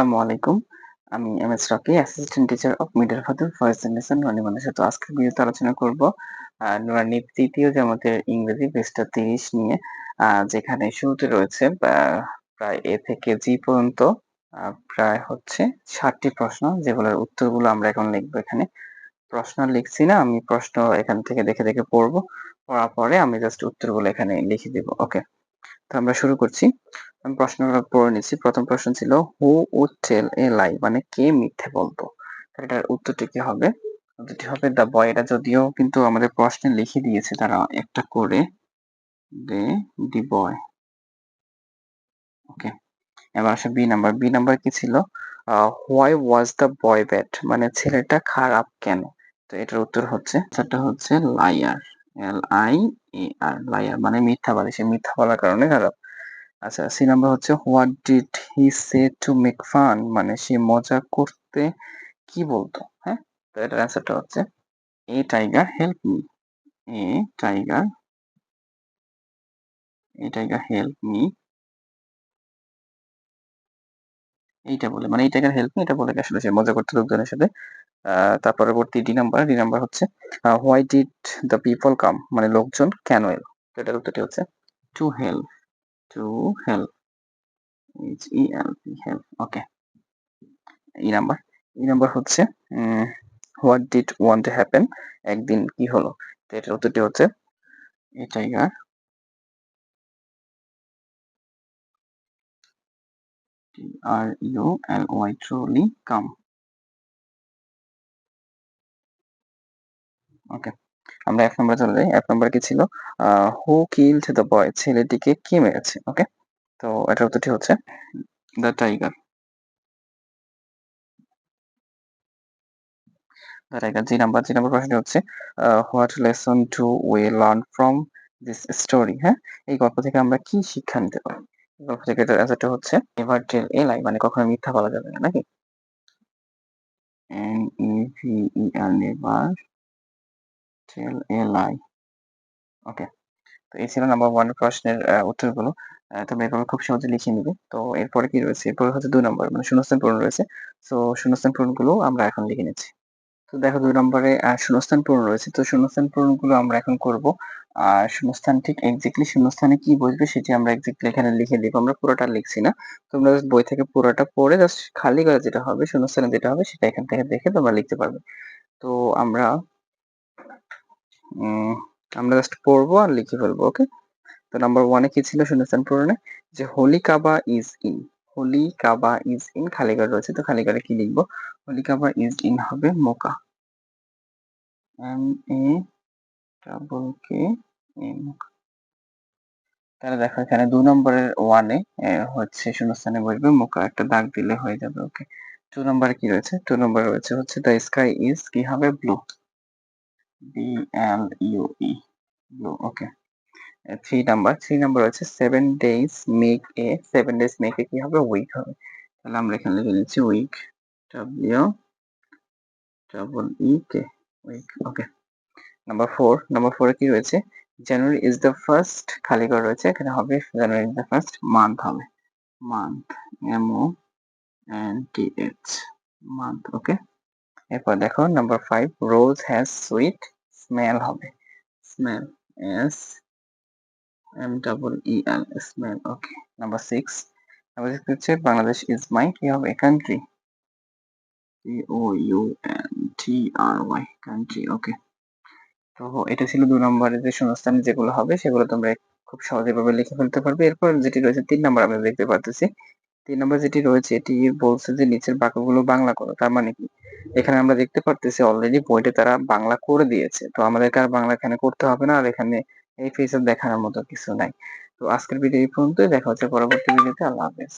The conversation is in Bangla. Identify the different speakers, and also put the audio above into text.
Speaker 1: আসসালামু আলাইকুম। আমি M S Rocky assistant teacher of middle Fadul Foyez generation রনিমানের সাথে আজকে ভিডিওতে আলোচনা করব নুরানির তৃতীয় আমাদের ইংরেজি পেজটা তিরিশ নিয়ে যেখানে শুরুতে রয়েছে প্রায় এ থেকে জি পর্যন্ত প্রায় হচ্ছে ষাটটি প্রশ্ন, যেগুলোর উত্তরগুলো আমরা এখন লিখব এখানে। প্রশ্ন লিখছি না, আমি প্রশ্ন এখান থেকে দেখে দেখে পড়ব, পড়ার পরে আমি জাস্ট উত্তরগুলো এখানে লিখে দিব ওকে তো আমরা শুরু করছি। আমি প্রশ্নগুলো পড়ে নিচ্ছি। প্রথম প্রশ্ন ছিল হু উড টেল এ লাই মানে কে মিথ্যে বলতো? এটার উত্তরটি কি হবে? উত্তরটি হবে দ্য বয় এটা যদিও কিন্তু আমাদের প্রশ্নে লিখে দিয়েছে তারা একটা করে। দে দি বয় ওকে এবার আসে বি নাম্বার বি নাম্বার কি ছিল? Why was the boy bad মানে ছেলেটা খারাপ কেন? তো এটার উত্তর হচ্ছে সেটা হচ্ছে liar L I A R liar মানে মিথ্যা মিথ্যাবাদী। সে মিথ্যা বলার কারণে খারাপ। আচ্ছা সি নাম্বার হচ্ছে what did he say to make fun মানে সে মজা করতে কি বলতো হ্যাঁ? তো এটার অ্যান্সারটা হচ্ছে a tiger help me a tiger a tiger help me এইটা বলে মানে এই টাইগার হেল্প মি এটা বলে আসলে সে মজা করতে লোকজনের সাথে। তার পরবর্তী ডি নাম্বার ডি নাম্বার হচ্ছে why did the people come মানে লোকজন কেন এলো? তো এটার উত্তরটি হচ্ছে to help to help H E L P help okay E number E number হচ্ছে what did want to happen একদিন কি হলো? তো এটার উত্তরটি হচ্ছে a tiger R U L Y truly come okay আমরা এক নম্বরে চলে যাই। এক নম্বর কি ছিল? হু কিলড দ্য বয় ছেলেটিকে কে মেরেছে? ওকে তো এটার উত্তরটি হচ্ছে the tiger the tiger G number G number প্রশ্নটি হচ্ছে what lesson to we learn from this story হ্যাঁ? এই গল্প থেকে আমরা কি শিক্ষা নিতে পারি? গল্প থেকে এটার অ্যান্সারটা হচ্ছে নেভার টেল এ লাই মানে কখনো মিথ্যা বলা যাবে না, নাকি? N E V E R never tell a lie okay তো এই ছিল নাম্বার ওয়ান প্রশ্নের উত্তরগুলো। তোমরা এভাবে খুব সহজে লিখে নিবে। তো এরপরে কি রয়েছে? এরপরে হচ্ছে দুই নম্বর মানে শূন্যস্থান পূরণ রয়েছে। তো শূন্যস্থান পূরণগুলো আমরা এখন লিখে নিচ্ছি। তো দেখো দুই নম্বরে শূন্যস্থান পূরণ রয়েছে। তো শূন্যস্থান পূরণগুলো আমরা এখন করব। আর শূন্যস্থান ঠিক এক্স্যাক্টলি শূন্যস্থানে কি বসবে সেটি আমরা এক্স্যাক্টলি এখানে লিখে দিব। আমরা পুরোটা লিখছি না। তোমরা জাস্ট বই থেকে পুরোটা পড়ে জাস্ট খালি করে যেটা হবে, শূন্যস্থানে যেটা হবে সেটা এখান থেকে দেখে তোমরা লিখতে পারবে। তো আমরা আমরা জাস্ট পড়ব আর লিখে ফেলব ওকে তো নাম্বার ওয়ানে কি ছিল শূন্যস্থান পূরণে যে holy Kaaba is in holy Kaaba is in খালি ঘর রয়েছে, তো খালি ঘরে কি লিখব? হোলি কাবা ইজ ইন হবে মোকা এম এ ডাবল কে এ মোকা তাহলে দেখো এখানে দু নম্বরের ওয়ানে হচ্ছে শূন্যস্থানে বসবে মোকা একটা দাগ দিলে হয়ে যাবে ওকে টু নম্বরে কি রয়েছে? টু নম্বরে রয়েছে হচ্ছে দ্য স্কাই ইজ কি হবে? Blue B L U E blue okay three number three number হচ্ছে seven days make a seven days make a কি হবে? উইক হবে। তাহলে আমরা এখানে লিখে নিচ্ছি week W double E K week okay number four number ফোরে কি রয়েছে? জানুয়ারি ইজ দ্য ফার্স্ট খালি ঘর রয়েছে, এখানে হবে January is the first month হবে। Month M O N T H month okay এরপর দেখো number five rose has sweet smell হবে। Smell S M double E L smell okay number six number six হচ্ছে বাংলাদেশ ইজ মাই কি হবে country O U N T R Y country okay তো এটা ছিল দু নম্বরে যে শূন্যস্থানে যেগুলো হবে, সেগুলো তোমরা খুব সহজে ভাবে লিখে ফেলতে পারবে। এরপর যেটি রয়েছে, তিন নম্বর আমরা দেখতে পারতেছি। তিন নম্বর যেটি রয়েছে, এটি বলছে যে নিচের বাক্যগুলো বাংলা করো, তার মানে কি? এখানে আমরা দেখতে পারতেছি অলরেডি বইটা তারা বাংলা করে দিয়েছে। তো আমাদেরকে আর বাংলা এখানে করতে হবে না, আর এখানে এই ফিচার দেখানোর মতো কিছু নাই। তো আজকের ভিডিও এই পর্যন্তই, দেখা হচ্ছে পরবর্তী ভিডিওতে আল্লাহ হাফেজ।